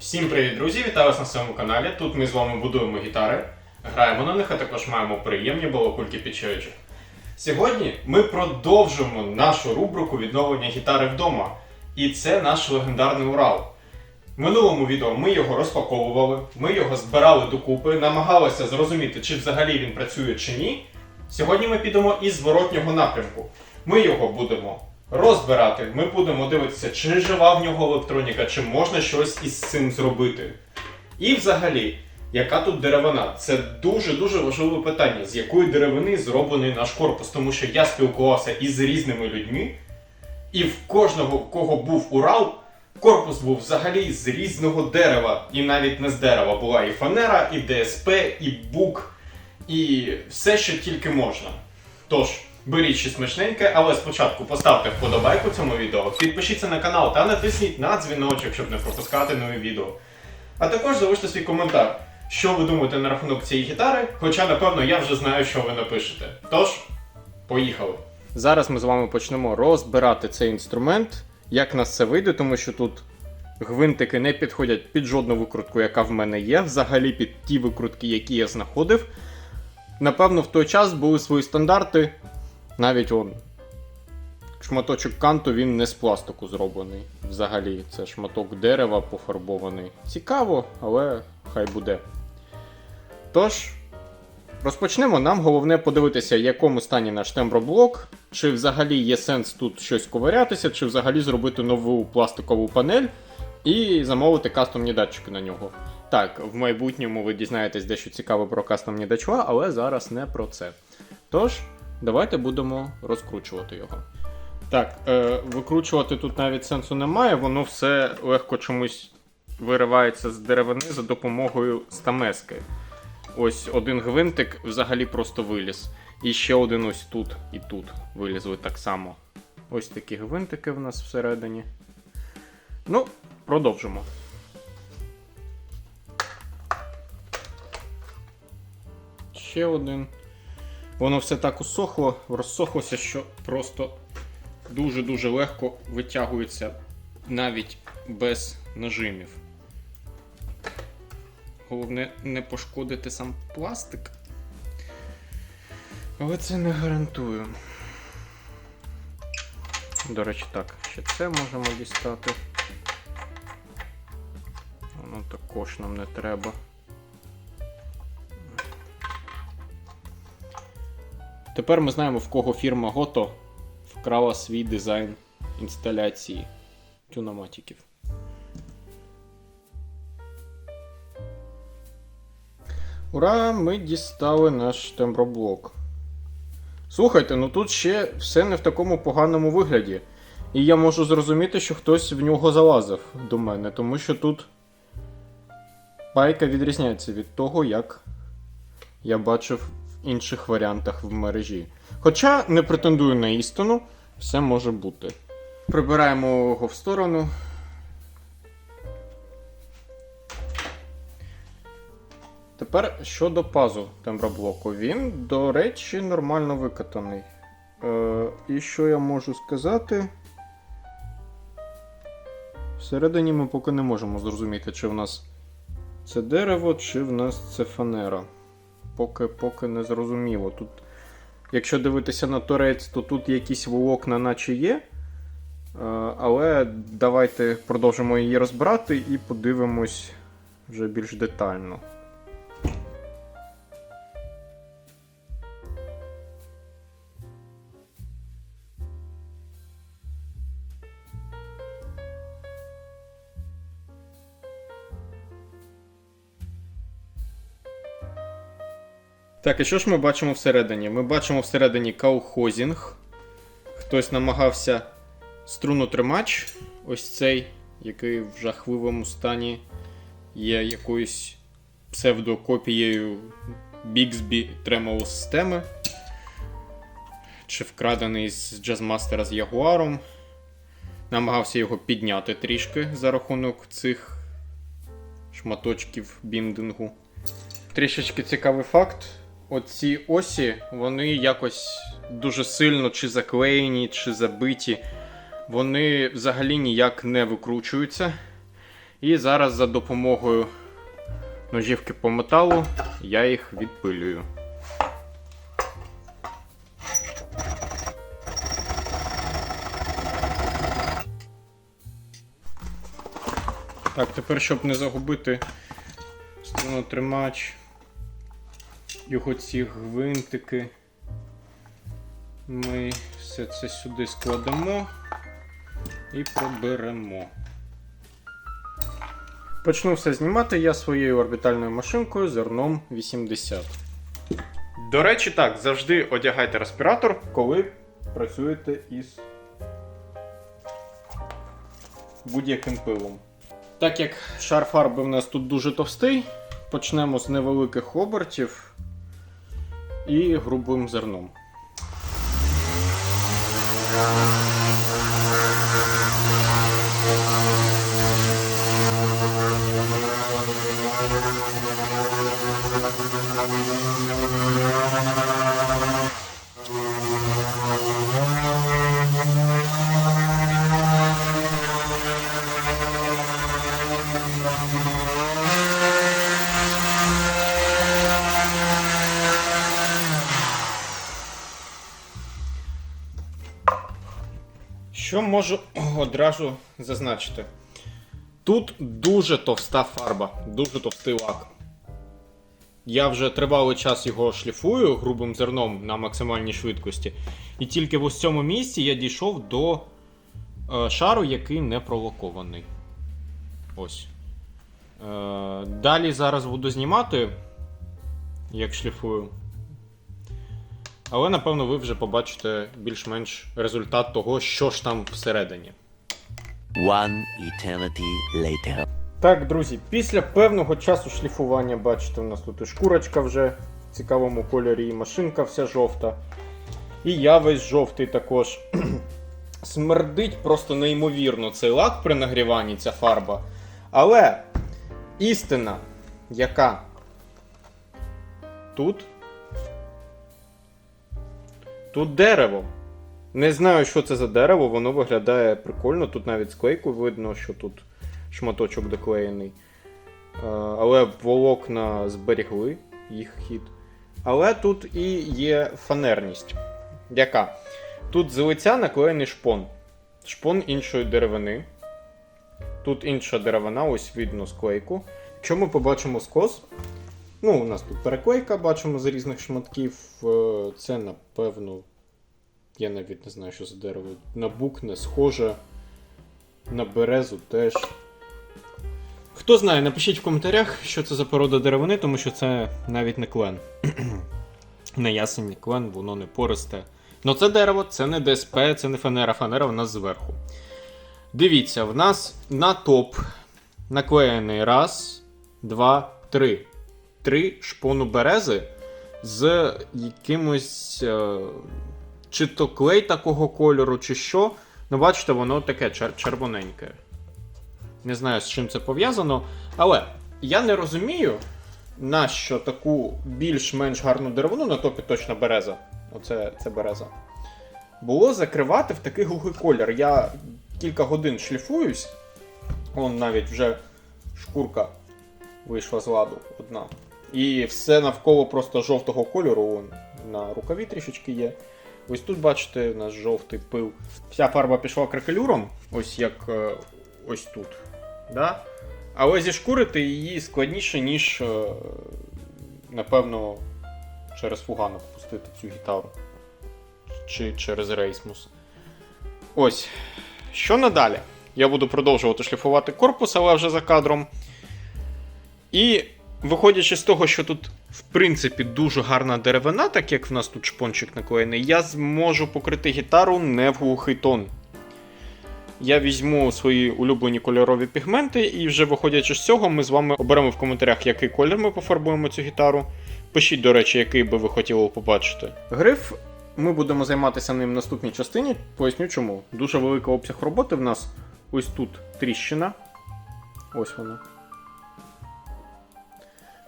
Всім привіт, друзі! Вітаю вас на своєму каналі. Тут ми з вами будуємо гітари, граємо на них, а також маємо приємні балакульки під чайочок. Сьогодні ми продовжуємо нашу рубрику відновлення гітари вдома. І це наш легендарний Урал. В минулому відео ми його розпаковували, ми його збирали докупи, намагалися зрозуміти, чи взагалі він працює чи ні. Сьогодні ми підемо із зворотнього напрямку. Ми його будемо розбирати, ми будемо дивитися, чи жива в нього електроніка, чи можна щось із цим зробити. І взагалі, яка тут деревина? Це дуже-дуже важливе питання, з якої деревини зроблений наш корпус, тому що я спілкувався із різними людьми, і в кожного, в кого був Урал, корпус був взагалі з різного дерева, і навіть не з дерева була і фанера, і ДСП, і бук, і все, що тільки можна. Тож, беріть щось смачненьке, але спочатку поставте вподобайку цьому відео, підпишіться на канал та натисніть на дзвіночок, щоб не пропускати нові відео. А також залиште свій коментар, що ви думаєте на рахунок цієї гітари, хоча, напевно, я вже знаю, що ви напишете. Тож, поїхали. Зараз ми з вами почнемо розбирати цей інструмент. Як нас це вийде, тому що тут гвинтики не підходять під жодну викрутку, яка в мене є, взагалі під ті викрутки, які я знаходив. Напевно, в той час були свої стандарти. Навіть он шматочок канту він не з пластику зроблений. Взагалі, це шматок дерева пофарбований. Цікаво, але хай буде. Тож, розпочнемо. Нам головне подивитися, в якому стані наш темброблок, чи взагалі є сенс тут щось ковирятися, чи взагалі зробити нову пластикову панель і замовити кастомні датчики на нього. Так, в майбутньому ви дізнаєтесь дещо цікаве про кастомні дачла, але зараз не про це. Тож, давайте будемо розкручувати його. Так, е, викручувати тут навіть сенсу немає, воно все легко чомусь виривається з деревини за допомогою стамески. Ось один гвинтик взагалі просто виліз. І ще один ось тут і тут вилізли так само. Ось такі гвинтики в нас всередині. Ну, продовжимо. Ще один. Воно все так усохло, розсохлося, що просто дуже-дуже легко витягується навіть без нажимів. Головне не пошкодити сам пластик. Але це не гарантую. До речі, так, ще це можемо дістати. Воно також нам не треба. Тепер ми знаємо, в кого фірма Goto вкрала свій дизайн інсталяції тюноматиків. Ура! Ми дістали наш темброблок. Слухайте, ну тут ще все не в такому поганому вигляді. І я можу зрозуміти, що хтось в нього залазив до мене, тому що тут пайка відрізняється від того, як я бачив інших варіантах в мережі. Хоча не претендую на істину, все може бути. Прибираємо його в сторону. Тепер щодо пазу темброблоку. Він, до речі, нормально викатаний. Е, і що я можу сказати? Всередині ми поки не можемо зрозуміти, чи в нас це дерево, чи в нас це фанера. Поки, поки не зрозуміло. Тут, якщо дивитися на торець, то тут якісь волокна наче є. Е, Але давайте продовжимо її розбирати і подивимось вже більш детально. Так, і що ж ми бачимо всередині? Ми бачимо всередині каухозінг. Хтось намагався струнотримач, ось цей, який в жахливому стані є якоюсь псевдокопією Bixby Tremolo системи. Чи вкрадений з джазмастера з Ягуаром. Намагався його підняти трішки за рахунок цих шматочків біндингу. Трішечки цікавий факт. Оці осі, вони якось дуже сильно чи заклеєні, чи забиті. Вони взагалі ніяк не викручуються. І зараз за допомогою ножівки по металу я їх відпилюю. Так, тепер, щоб не загубити струнотримач, його ці гвинтики, ми все це сюди складемо і проберемо. Почну все знімати я своєю орбітальною машинкою зерном 80. До речі, так, завжди одягайте респіратор, коли працюєте із будь-яким пилом. Так як шар фарби в нас тут дуже товстий, почнемо з невеликих обертів і грубим зерном. Що можу одразу зазначити? Тут дуже товста фарба, дуже товстий лак. Я вже тривалий час його шліфую грубим зерном на максимальній швидкості. І тільки в ось цьому місці я дійшов до е, шару, який не пролакований. Ось. Е, далі зараз буду знімати, як шліфую. Але напевно ви вже побачите більш-менш результат того, що ж там всередині. One eternity later. Так, друзі, після певного часу шліфування, бачите, у нас тут і шкурочка вже в цікавому кольорі, і машинка вся жовта. І я весь жовтий також. Смердить просто неймовірно цей лак при нагріванні, ця фарба. Але істина, яка тут. Тут дерево. Не знаю, що це за дерево, воно виглядає прикольно. Тут навіть склейку видно, що тут шматочок доклеєний. Е, Але волокна зберігли їх хід. Але тут і є фанерність. Яка? Тут з лиця наклеєний шпон. Шпон іншої деревини. Тут інша деревина, ось видно склейку. Якщо ми побачимо скос, ну, у нас тут переклейка, бачимо з різних шматків. Е, Це, напевно, я навіть не знаю, що за дерево. На бук не схоже. На березу теж. Хто знає, напишіть в коментарях, що це за порода деревини, тому що це навіть не клен. не ясень, не клен, воно не пористе. Ну це дерево, це не ДСП, це не фанера, фанера у нас зверху. Дивіться, в нас на топ наклеєний раз, два, три. Три шпону берези з якимось. Е, чи то клей такого кольору, чи що. Ну, бачите, воно таке чер- червоненьке. Не знаю, з чим це пов'язано. Але я не розумію, нащо таку більш-менш гарну деревину на топі точно береза. Оце це береза. Було закривати в такий глухий колір. Я кілька годин шліфуюсь. Вон навіть вже шкурка вийшла з ладу одна. І все навколо просто жовтого кольору. На рукаві трішечки є. Ось тут, бачите, у нас жовтий пил. Вся фарба пішла кракелюром, ось як е, ось тут. Да? Але зішкурити її складніше, ніж, е, напевно, через фуганок пустити цю гітару. Чи через рейсмус. Ось. Що надалі? Я буду продовжувати шліфувати корпус, але вже за кадром. І виходячи з того, що тут, в принципі, дуже гарна деревина, так як в нас тут шпончик наклеєний, я зможу покрити гітару не в глухий тон. Я візьму свої улюблені кольорові пігменти, і вже виходячи з цього, ми з вами оберемо в коментарях, який колір ми пофарбуємо цю гітару. Пишіть, до речі, який би ви хотіли побачити. Гриф. Ми будемо займатися ним в наступній частині. Поясню чому. Дуже великий обсяг роботи в нас ось тут тріщина. Ось вона.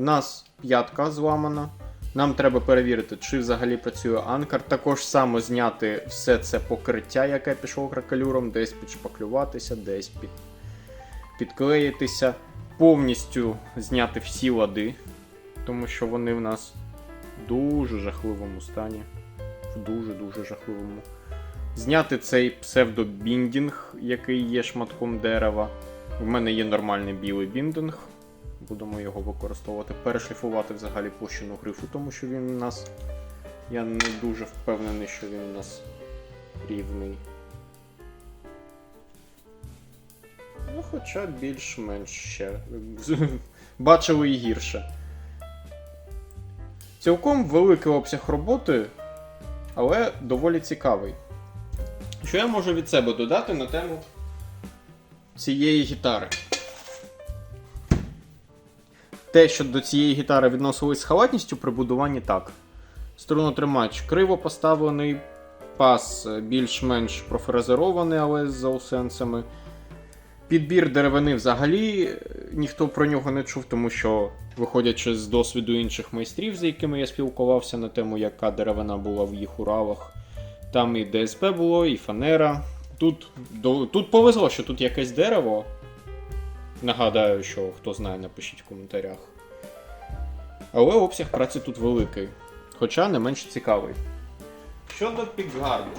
В нас п'ятка зламана. Нам треба перевірити, чи взагалі працює анкар. Також само зняти все це покриття, яке пішло кракелюром, десь підшпаклюватися, десь під... підклеїтися, повністю зняти всі лади, тому що вони в нас в дуже жахливому стані. В дуже-дуже жахливому. Зняти цей псевдобіндінг, який є шматком дерева. В мене є нормальний білий біндинг. Будемо його використовувати. Перешліфувати взагалі площину грифу, тому що він у нас. Я не дуже впевнений, що він у нас рівний. Ну, хоча більш-менш ще. Бачили і гірше. Цілком великий обсяг роботи, але доволі цікавий. Що я можу від себе додати на тему цієї гітари? Те, що до цієї гітари відносились з халатністю при будуванні так. Струнотримач криво поставлений, пас е, більш-менш профрезерований, але з заусенцями. Підбір деревини взагалі е, ніхто про нього не чув, тому що, виходячи з досвіду інших майстрів, з якими я спілкувався на тему, яка деревина була в їх уралах, там і ДСП було, і фанера. Тут, тут повезло, що тут якесь дерево. Нагадаю, що хто знає, напишіть в коментарях. Але обсяг праці тут великий, хоча не менш цікавий. Щодо пікгарду.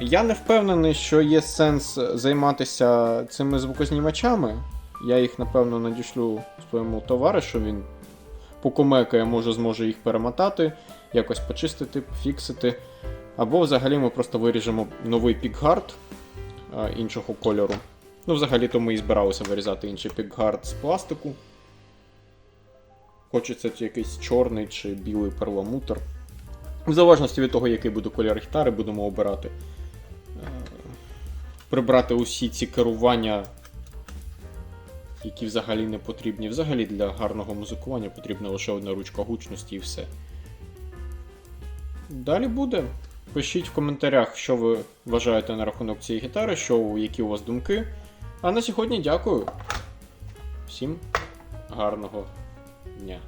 Я не впевнений, що є сенс займатися цими звукознімачами. Я їх, напевно, надішлю своєму товаришу, він покумекає, може зможе їх перемотати, якось почистити, пофіксити. Або взагалі ми просто виріжемо новий пікгард іншого кольору. Ну, взагалі-то ми і збиралися вирізати інший пікгард з пластику. Хочеться якийсь чорний чи білий перламутр. В залежності від того, який буде колір гітари, будемо обирати. Е, Прибрати усі ці керування, які взагалі не потрібні. Взагалі для гарного музикування потрібна лише одна ручка гучності і все. Далі буде. Пишіть в коментарях, що ви вважаєте на рахунок цієї гітари, що, які у вас думки. А на сьогодні дякую. Всім гарного дня.